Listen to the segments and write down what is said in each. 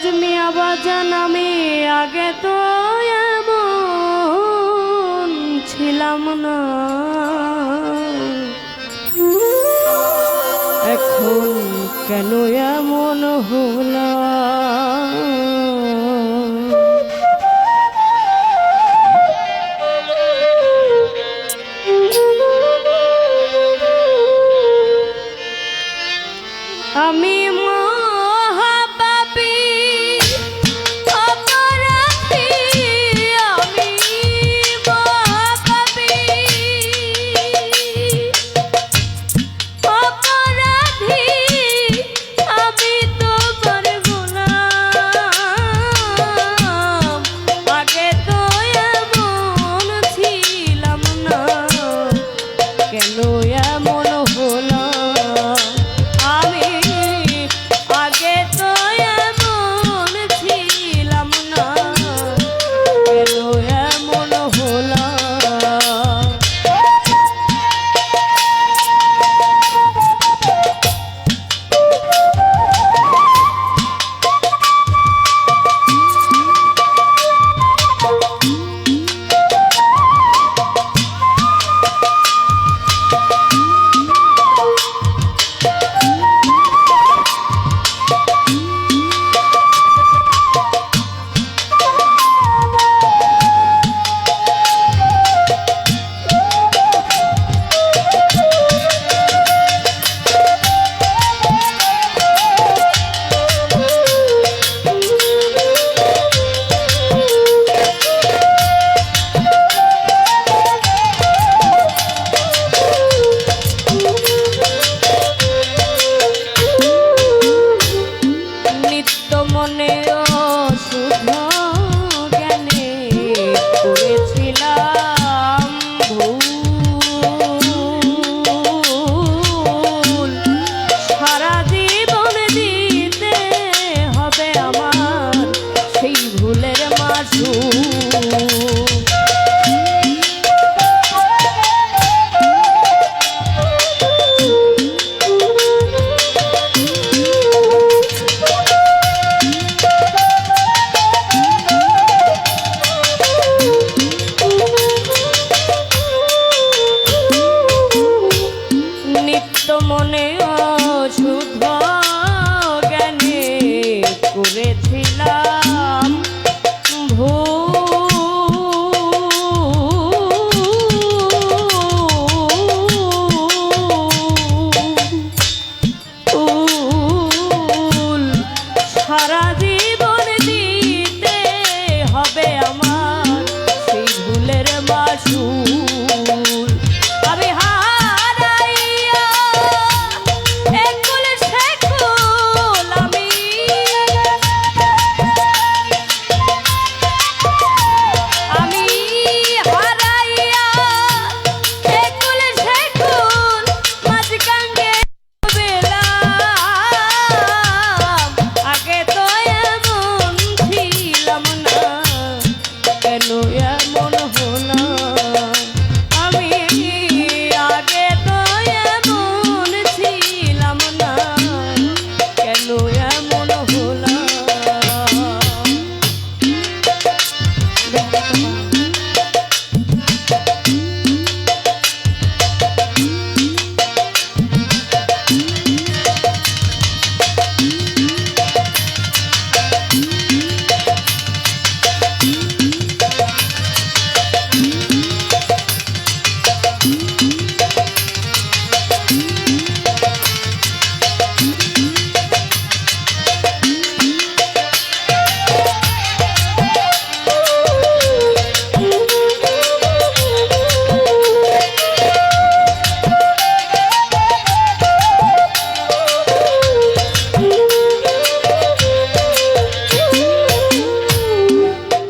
আজ মিয়া বাজান আমি আগে তো এমন ছিলাম না। এখন কেন এমন হলো এমন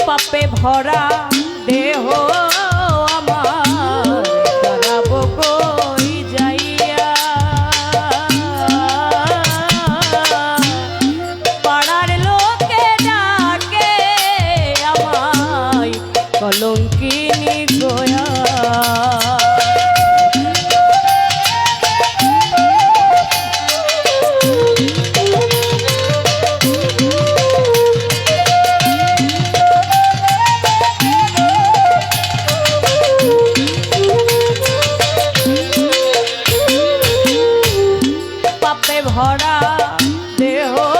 পাপে ভরা দেহ। দেহ